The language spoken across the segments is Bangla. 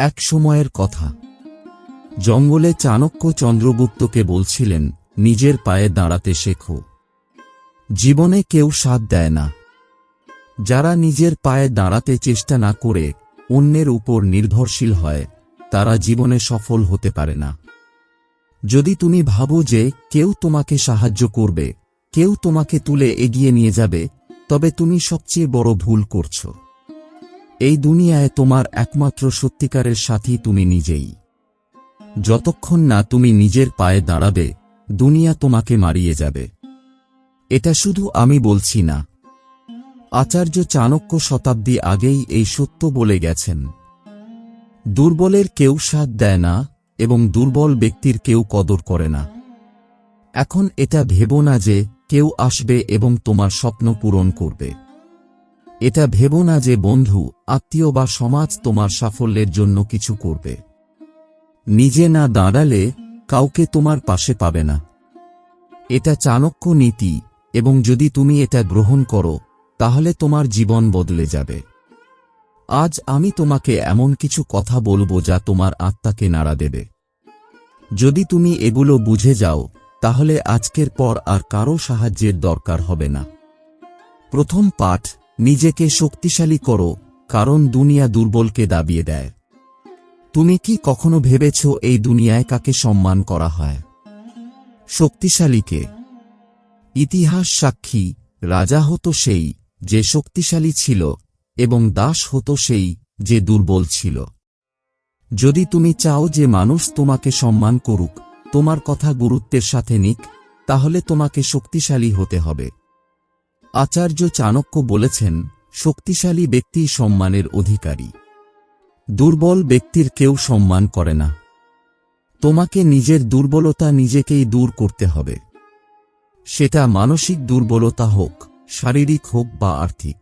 এক সময়ের কথা। জঙ্গলে চাণক্য চন্দ্রগুপ্তকে বলছিলেন, নিজের পায়ে দাঁড়াতে শেখো। জীবনে কেউ সাথ দেয় না। যারা নিজের পায়ে দাঁড়াতে চেষ্টা না করে, অন্যের উপর নির্ভরশীল হয়, তারা জীবনে সফল হতে পারে না। যদি তুমি ভাবো যে কেউ তোমাকে সাহায্য করবে, কেউ তোমাকে তুলে এগিয়ে নিয়ে যাবে, তবে তুমি সবচেয়ে বড় ভুল করছ। এই দুনিয়ায় তোমার একমাত্র সত্যিকারের সাথী তুমি নিজেই। যতক্ষণ না তুমি নিজের পায়ে দাঁড়াবে, দুনিয়া তোমাকে মারিয়ে যাবে। এটা শুধু আমি বলছি না। আচার্য চাণক্য শতাব্দী আগেই এই সত্য বলে গেছেন। দুর্বলের কেউ সাথ দেয় না এবং দুর্বল ব্যক্তির কেউ কদর করে না। এখন এটা ভেবো না যে কেউ আসবে এবং তোমার স্বপ্ন পূরণ করবে। এটা ভেবো না যে বন্ধু, আত্মীয় বা সমাজ তোমার সাফল্যের জন্য কিছু করবে। নিজে না দাঁড়ালে কাউকে তোমার পাশে পাবে না। এটা চাণক্য নীতি, এবং যদি তুমি এটা গ্রহণ করো, তাহলে তোমার জীবন বদলে যাবে। আজ আমি তোমাকে এমন কিছু কথা বলব যা তোমার আত্মাকে নাড়া দেবে। যদি তুমি এগুলো বুঝে যাও, তাহলে আজকের পর আর কারও সাহায্যের দরকার হবে না। প্রথম পাঠ নিজেকে শক্তিশালী করো, কারণ দুনিয়া দুর্বলকে দাবিয়ে দেয়। তুমি কি কখনো ভেবেছ এই দুনিয়ায় কাকে সম্মান করা হয়? শক্তিশালীকে। ইতিহাস সাক্ষী, রাজা হতো সেই, যে শক্তিশালী ছিল, এবং দাস হতো সেই, যে দুর্বল ছিল। যদি তুমি চাও যে মানুষ তোমাকে সম্মান করুক, তোমার কথা গুরুত্বের সাথে নিক, তাহলে তোমাকে শক্তিশালী হতে হবে। আচার্য চাণক্য বলেছেন, শক্তিশালী ব্যক্তি সম্মানের অধিকারী। দুর্বল ব্যক্তির কেউ সম্মান করে না। তোমাকে নিজের দুর্বলতা নিজেকেই দূর করতে হবে। সেটা মানসিক দুর্বলতা হোক, শারীরিক হোক বা আর্থিক।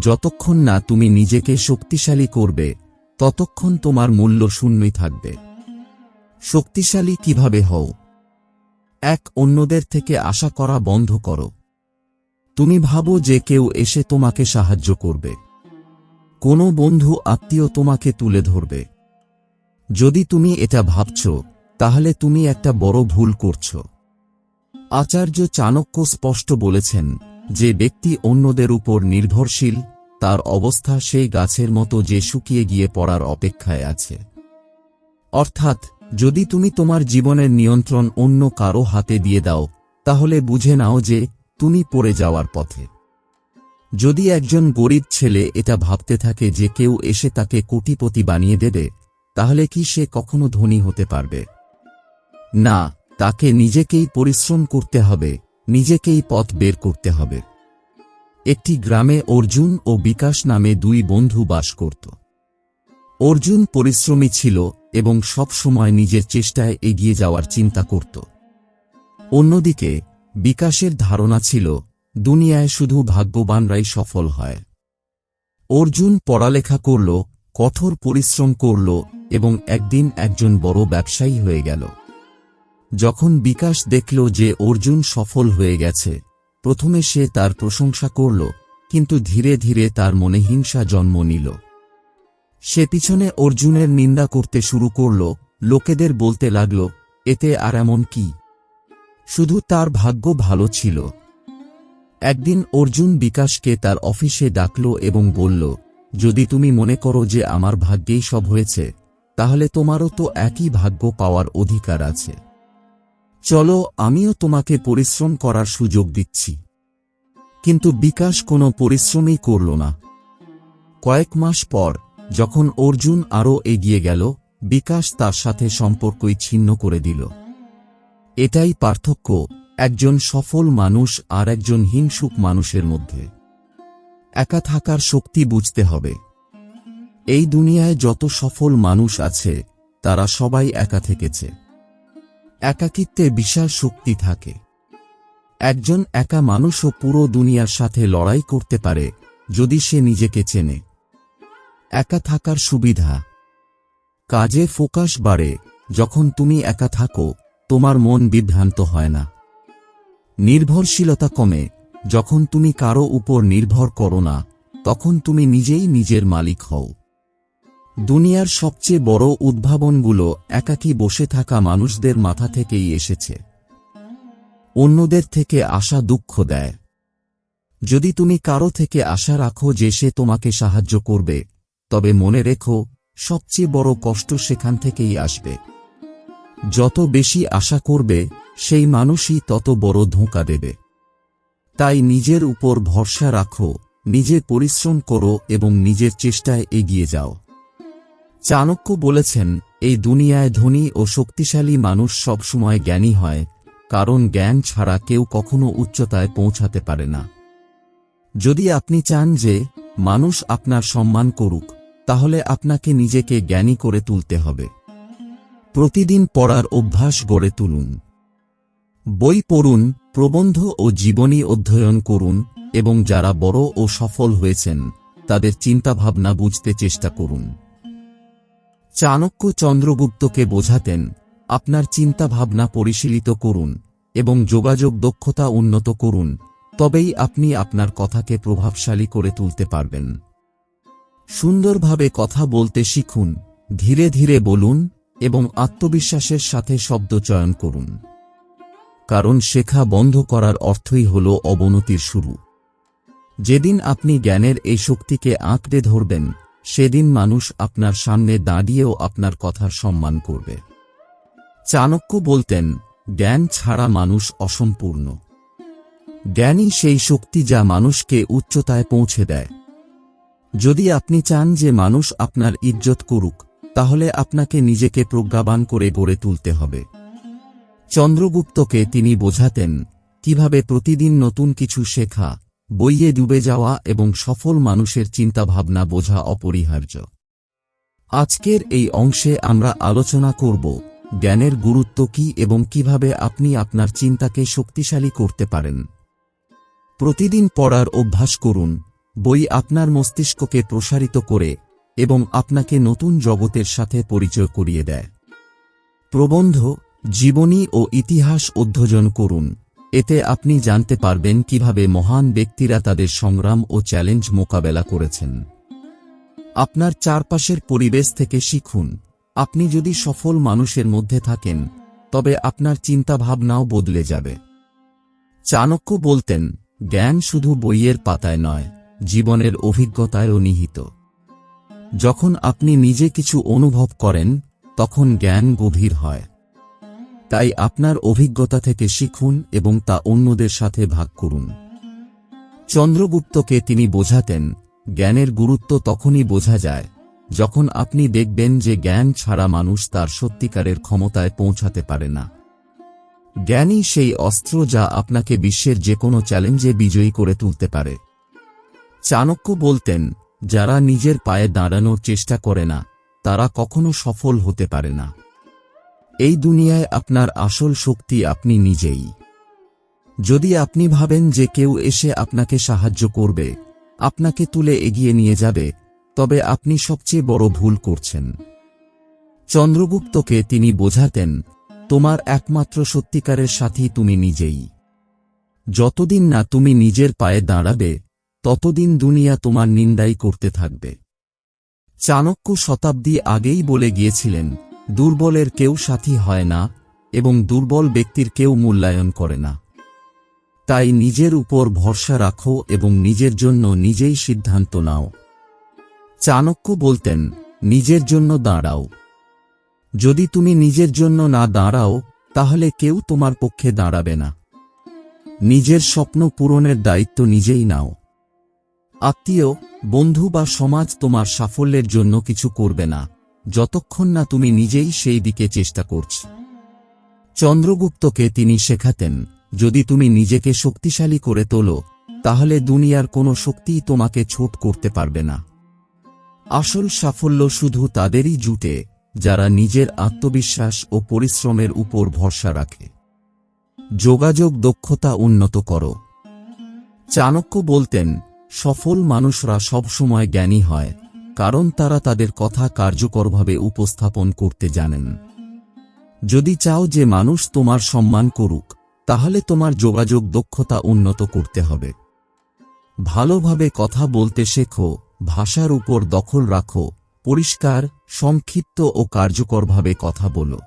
যতক্ষণ না তুমি নিজেকে শক্তিশালী করবে, ততক্ষণ তোমার মূল্য শূন্যই থাকবে। শক্তিশালী কীভাবে হও? এক অন্যদের থেকে আশা করা বন্ধ করো। তুমি ভাবো যে কেউ এসে তোমাকে সাহায্য করবে। কোনো বন্ধু আত্মীয় তোমাকে তুলে ধরবে। যদি তুমি এটা ভাবছ, তাহলে তুমি একটা বড় ভুল করছ। আচার্য চাণক্য স্পষ্ট বলেছেন যে ব্যক্তি অন্যদের উপর নির্ভরশীল, তার অবস্থা সেই গাছের মতো যে শুকিয়ে গিয়ে পড়ার অপেক্ষায় আছে। অর্থাৎ, যদি তুমি তোমার জীবনের নিয়ন্ত্রণ অন্য কারও হাতে দিয়ে দাও, তাহলে বুঝে নাও যে তুমি পড়ে যাওয়ার পথে। যদি একজন গরিব ছেলে এটা ভাবতে থাকে যে কেউ এসে তাকে কোটিপতি বানিয়ে দেবে, তাহলে কি সে কখনো ধনী হতে পারবে? না, তাকে নিজেকেই পরিশ্রম করতে হবে, নিজেকেই পথ বের করতে হবে। একটি গ্রামে অর্জুন ও বিকাশ নামে দুই বন্ধু বাস করত। অর্জুন পরিশ্রমী ছিল এবং সব সময় নিজের চেষ্টায় এগিয়ে যাওয়ার চিন্তা করত। অন্যদিকে বিকাশের ধারণা ছিল, দুনিয়ায় শুধু ভাগ্যবানরাই সফল হয়। অর্জুন পড়ালেখা করল, কঠোর পরিশ্রম করল এবং একদিন একজন বড় ব্যবসায়ী হয়ে গেল। যখন বিকাশ দেখল যে অর্জুন সফল হয়ে গেছে, প্রথমে সে তার প্রশংসা করল, কিন্তু ধীরে ধীরে তার মনে হিংসা জন্ম নিল। সে পিছনে অর্জুনের নিন্দা করতে শুরু করল, লোকেদের বলতে লাগল, এতে আর এমন কি? শুধু তার ভাগ্য ভালো ছিল। একদিন অর্জুন বিকাশকে তার অফিসে ডাকল এবং বলল, যদি তুমি মনে করো যে আমার ভাগ্যেই সব হয়েছে, তাহলে তোমারও তো একই ভাগ্য পাওয়ার অধিকার আছে। চলো আমিও তোমাকে পরিশ্রম করার সুযোগ দিচ্ছি। কিন্তু বিকাশ কোনো পরিশ্রমই করল না। কয়েক মাস পর, যখন অর্জুন আরও এগিয়ে গেল, বিকাশ তার সাথে সম্পর্কই ছিন্ন করে দিল। এটাই পার্থক্য, একজন সফল মানুষ আর একজন হিংসুক মানুষের মধ্যে। একা থাকার শক্তি বুঝতে হবে। এই দুনিয়ায় যত সফল মানুষ আছে, তারা সবাই একা থেকেছে। একাকিত্বে বিশাল শক্তি থাকে। একজন একা মানুষও পুরো দুনিয়ার সাথে লড়াই করতে পারে, যদি সে নিজেকে চেনে। একা থাকার সুবিধা। কাজে ফোকাস বাড়ে, যখন তুমি একা থাকো তোমার মন বিভ্রান্ত হয় না। নির্ভরশীলতা কমে। যখন তুমি কারও উপর নির্ভর করো না, তখন তুমি নিজেই নিজের মালিক হও। দুনিয়ার সবচেয়ে বড় উদ্ভাবনগুলো একাকী বসে থাকা মানুষদের মাথা থেকেই এসেছে। অন্যদের থেকে আশা দুঃখ দেয়। যদি তুমি কারও থেকে আশা রাখো যে সে তোমাকে সাহায্য করবে, তবে মনে রেখো, সবচেয়ে বড় কষ্ট সেখান থেকেই আসবে। যত বেশি আশা করবে, সেই মানুষই তত বড় ধোঁকা দেবে। তাই নিজের উপর ভরসা রাখো নিজের পরিশ্রম করো এবং নিজের চেষ্টায় এগিয়ে যাও। চাণক্য বলেছেন, এই দুনিয়ায় ধনী ও শক্তিশালী মানুষ সবসময় জ্ঞানী হয়, কারণ জ্ঞান ছাড়া কেউ কখনো উচ্চতায় পৌঁছাতে পারে না। যদি আপনি চান যে, মানুষ আপনার সম্মান করুক, তাহলে আপনাকে নিজেকে জ্ঞানী করে তুলতে হবে। প্রতিদিন পড়ার অভ্যাস গড়ে তুলুন। বই পড়ুন, প্রবন্ধ ও জীবনী অধ্যয়ন করুন এবং যারা বড় ও সফল হয়েছেন, তাদের চিন্তাভাবনা বুঝতে চেষ্টা করুন। চাণক্য চন্দ্রগুপ্তকে বোঝাতেন, আপনার চিন্তাভাবনা পরিশীলিত করুন এবং যোগাযোগ দক্ষতা উন্নত করুন, তবেই আপনি আপনার কথাকে প্রভাবশালী করে তুলতে পারবেন। সুন্দরভাবে কথা বলতে শিখুন, ধীরে ধীরে বলুন এবং আত্মবিশ্বাসের সাথে শব্দ চয়ন করুন। কারণ শেখা বন্ধ করার অর্থই হল অবনতির শুরু। যেদিন আপনি জ্ঞানের এই শক্তিকে আঁকড়ে ধরবেন, সেদিন মানুষ আপনার সামনে দাঁড়িয়েও আপনার কথার সম্মান করবে। চাণক্য বলতেন, জ্ঞান ছাড়া মানুষ অসম্পূর্ণ। জ্ঞানই সেই শক্তি যা মানুষকে উচ্চতায় পৌঁছে দেয়। যদি আপনি চান যে মানুষ আপনার ইজ্জত করুক তাহলে আপনাকে নিজেকে প্রজ্ঞাবান করে গড়ে তুলতে হবে। চন্দ্রগুপ্তকে তিনি বোঝাতেন, কীভাবে প্রতিদিন নতুন কিছু শেখা, বইয়ে ডুবে যাওয়া এবং সফল মানুষের চিন্তাভাবনা বোঝা অপরিহার্য। আজকের এই অংশে আমরা আলোচনা করব, জ্ঞানের গুরুত্ব কি এবং কীভাবে আপনি আপনার চিন্তাকে শক্তিশালী করতে পারেন। প্রতিদিন পড়ার অভ্যাস করুন, বই আপনার মস্তিষ্ককে প্রসারিত করে এবং আপনাকে নতুন জগতের সাথে পরিচয় করিয়ে দেয়। প্রবন্ধ, জীবনী ও ইতিহাস অধ্যয়ন করুন। এতে আপনি জানতে পারবেন কীভাবে মহান ব্যক্তিরা তাদের সংগ্রাম ও চ্যালেঞ্জ মোকাবেলা করেছেন। আপনার চারপাশের পরিবেশ থেকে শিখুন। আপনি যদি সফল মানুষের মধ্যে থাকেন, তবে আপনার চিন্তাভাবনাও বদলে যাবে। চাণক্য বলতেন, জ্ঞান শুধু বইয়ের পাতায় নয়, জীবনের অভিজ্ঞতায়ও নিহিত। যখন আপনি নিজে কিছু অনুভব করেন, তখন জ্ঞান গভীর হয়। তাই আপনার অভিজ্ঞতা থেকে শিখুন এবং তা অন্যদের সাথে ভাগ করুন। চন্দ্রগুপ্তকে তিনি বোঝাতেন, জ্ঞানের গুরুত্ব তখনই বোঝা যায়, যখন আপনি দেখবেন যে জ্ঞান ছাড়া মানুষ তার সত্যিকারের ক্ষমতায় পৌঁছাতে পারে না। জ্ঞানই সেই অস্ত্র যা আপনাকে বিশ্বের যে কোনো চ্যালেঞ্জে বিজয়ী করে তুলতে পারে। চাণক্য বলতেন যারা নিজের পায়ে দাঁড়ানোর চেষ্টা করে না, তারা কখনো সফল হতে পারে না। এই দুনিয়ায় আপনার আসল শক্তি আপনি নিজেই। যদি আপনি ভাবেন যে কেউ এসে আপনাকে সাহায্য করবে, আপনাকে তুলে এগিয়ে নিয়ে যাবে, তবে আপনি সবচেয়ে বড় ভুল করছেন। চন্দ্রগুপ্তকে তিনি বোঝাতেন, তোমার একমাত্র সত্যিকারের সাথী তুমি নিজেই। যতদিন না তুমি নিজের পায়ে দাঁড়াবে ততদিন দুনিয়া তোমার নিন্দাই করতে থাকবে। চাণক্য শতাব্দী আগেই বলে গিয়েছিলেন, দুর্বলের কেউ সাথী হয় না এবং দুর্বল ব্যক্তির কেউ মূল্যায়ন করে না। তাই নিজের উপর ভরসা রাখো এবং নিজের জন্য নিজেই সিদ্ধান্ত নাও। চাণক্য বলতেন, নিজের জন্য দাঁড়াও। যদি তুমি নিজের জন্য না দাঁড়াও, তাহলে কেউ তোমার পক্ষে দাঁড়াবে না। নিজের স্বপ্ন পূরণের দায়িত্ব নিজেই নাও। আত্মীয়, বন্ধু বা সমাজ তোমার সাফল্যের জন্য কিছু করবে না, যতক্ষণ না তুমি নিজেই সেই দিকে চেষ্টা করছ। চন্দ্রগুপ্তকে তিনি শেখাতেন, যদি তুমি নিজেকে শক্তিশালী করে তোলো, তাহলে দুনিয়ার কোনো শক্তিই তোমাকে ছোট করতে পারবে না। আসল সাফল্য শুধু তাদেরই জুটে, যারা নিজের আত্মবিশ্বাস ও পরিশ্রমের উপর ভরসা রাখে। যোগাযোগ দক্ষতা উন্নত করো। চাণক্য বলতেন সফল মানুষরা সবসময় জ্ঞানী হয়, কারণ তারা তাদের কথা কার্যকরভাবে উপস্থাপন করতে জানেন। যদি চাও যে মানুষ তোমার সম্মান করুক, তাহলে তোমার যোগাযোগ দক্ষতা উন্নত করতে হবে। ভালোভাবে কথা বলতে শেখো, ভাষার উপর দখল রাখো, পরিষ্কার, সংক্ষিপ্ত ও কার্যকরভাবে কথা বলো।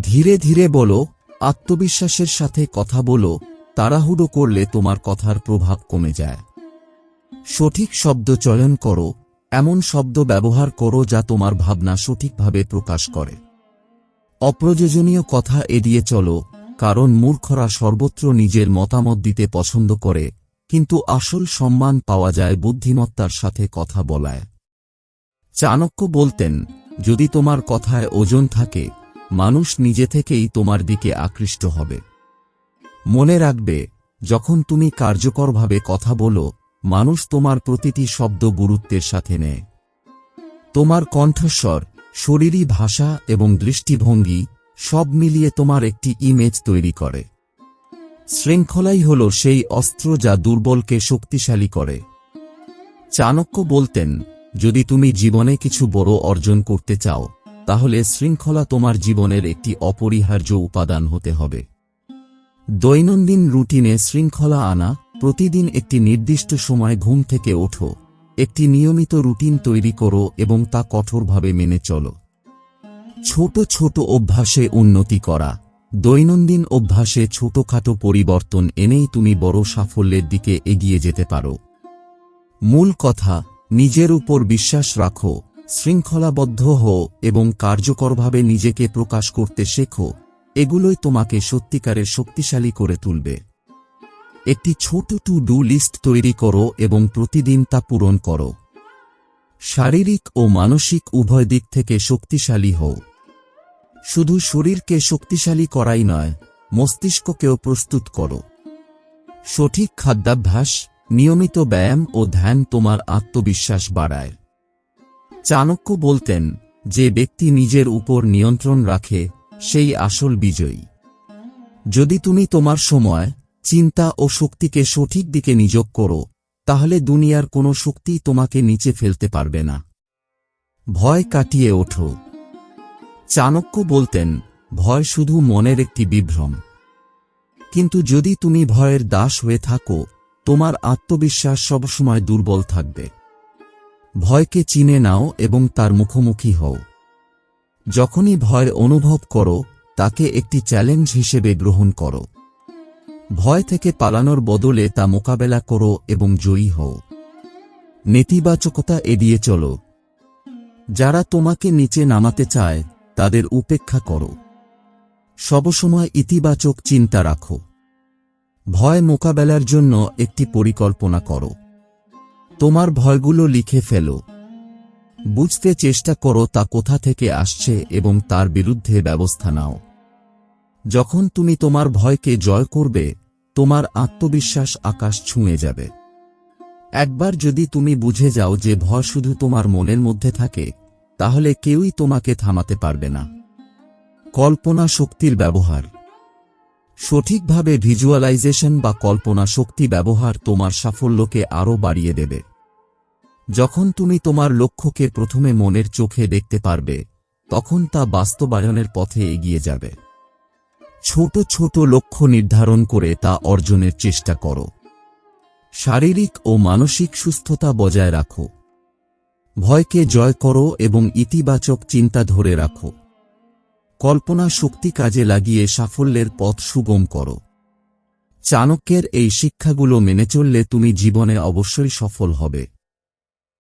ধীরে ধীরে বলো, আত্মবিশ্বাসের সাথে কথা বলো, তাড়াহুড়ো করলে তোমার কথার প্রভাব কমে যায়। সঠিক শব্দ চয়ন করো, এমন শব্দ ব্যবহার করো যা তোমার ভাবনা সঠিকভাবে প্রকাশ করে। অপ্রয়োজনীয় কথা এড়িয়ে চলো, কারণ মূর্খরা সর্বত্র নিজের মতামত দিতে পছন্দ করে, কিন্তু আসল সম্মান পাওয়া যায় বুদ্ধিমত্তার সাথে কথা বলায়। চাণক্য বলতেন, যদি তোমার কথায় ওজন থাকে, মানুষ নিজে থেকেই তোমার দিকে আকৃষ্ট হবে। মনে রাখবে, যখন তুমি কার্যকরভাবে কথা বলো মানুষ তোমার প্রতিটি শব্দ গুরুত্বের সাথে নেয়। তোমার কণ্ঠস্বর, শরীরী ভাষা এবং দৃষ্টিভঙ্গি সব মিলিয়ে তোমার একটি ইমেজ তৈরি করে। শৃঙ্খলাই হল সেই অস্ত্র যা দুর্বলকে শক্তিশালী করে। চাণক্য বলতেন, যদি তুমি জীবনে কিছু বড় অর্জন করতে চাও, তাহলে শৃঙ্খলা তোমার জীবনের একটি অপরিহার্য উপাদান হতে হবে। দৈনন্দিন রুটিনে শৃঙ্খলা আনা প্রতিদিন একটি নির্দিষ্ট সময় ঘুম থেকে ওঠো। একটি নিয়মিত রুটিন তৈরি করো এবং তা কঠোরভাবে মেনে চলো। ছোট ছোট অভ্যাসে উন্নতি করা। দৈনন্দিন অভ্যাসে ছোটখাটো পরিবর্তন এনেই তুমি বড় সাফল্যের দিকে এগিয়ে যেতে পারো। মূল কথা, নিজের উপর বিশ্বাস রাখো, শৃঙ্খলাবদ্ধ হও এবং কার্যকরভাবে নিজেকে প্রকাশ করতে শেখো। এগুলোই তোমাকে সত্যিকারের শক্তিশালী করে তুলবে। একটি ছোট টু ডু লিস্ট তৈরি করো এবং প্রতিদিন তা পূরণ করো। শারীরিক ও মানসিক উভয় দিক থেকে শক্তিশালী হও। শুধু শরীরকে শক্তিশালী করাই নয়, মস্তিষ্ককেও প্রস্তুত করো। সঠিক খাদ্যাভ্যাস, নিয়মিত ব্যায়াম ও ধ্যান তোমার আত্মবিশ্বাস বাড়ায়। চাণক্য বলতেন, যে ব্যক্তি নিজের উপর নিয়ন্ত্রণ রাখে, সেই আসল বিজয়ী। যদি তুমি তোমার সময় চিন্তা ও শক্তিকে সঠিক দিকে নিযোগ করো, তাহলে দুনিয়ার কোনো শক্তি তোমাকে নিচে ফেলতে পারবে না। ভয় কাটিয়ে ওঠো। চাণক্য বলতেন, ভয় শুধু মনের একটি বিভ্রম। কিন্তু যদি তুমি ভয়ের দাস হয়ে থাকো, তোমার আত্মবিশ্বাস সবসময় দুর্বল থাকবে। ভয়কে চিনে নাও এবং তার মুখোমুখি হও। যখনই ভয় অনুভব করো, তাকে একটি চ্যালেঞ্জ হিসেবে গ্রহণ করো। ভয় থেকে পালানোর বদলে তা মোকাবেলা করো এবং জয়ী হও। নেতিবাচকতা এড়িয়ে চলো। যারা তোমাকে নিচে নামাতে চায়, তাদের উপেক্ষা করো। সবসময় ইতিবাচক চিন্তা রাখো। ভয় মোকাবেলার জন্য একটি পরিকল্পনা করো। তোমার ভয়গুলো লিখে ফেলো। বুঝতে চেষ্টা করো তা কোথা থেকে আসছে এবং তার বিরুদ্ধে ব্যবস্থা নাও। যখন তুমি তোমার ভয়কে জয় করবে, তোমার আত্মবিশ্বাস আকাশ ছুঁয়ে যাবে। একবার যদি তুমি বুঝে যাও যে ভয় শুধু তোমার মনের মধ্যে থাকে, তাহলে কেউই তোমাকে থামাতে পারবে না। কল্পনা শক্তির ব্যবহার। সঠিকভাবে ভিজুয়ালাইজেশন বা কল্পনা শক্তি ব্যবহার তোমার সাফল্যকে আরও বাড়িয়ে দেবে। যখন তুমি তোমার লক্ষ্যকে প্রথমে মনের চোখে দেখতে পারবে, তখন তা বাস্তবায়নের পথে এগিয়ে যাবে। ছোট ছোট লক্ষ্য নির্ধারণ করে তা অর্জনের চেষ্টা করো। শারীরিক ও মানসিক সুস্থতা বজায় রাখো। ভয়কে জয় করো এবং ইতিবাচক চিন্তা ধরে রাখো। কল্পনা শক্তি কাজে লাগিয়ে সাফল্যের পথ সুগম করো। চাণক্যের এই শিক্ষাগুলো মেনে চললে তুমি জীবনে অবশ্যই সফল হবে।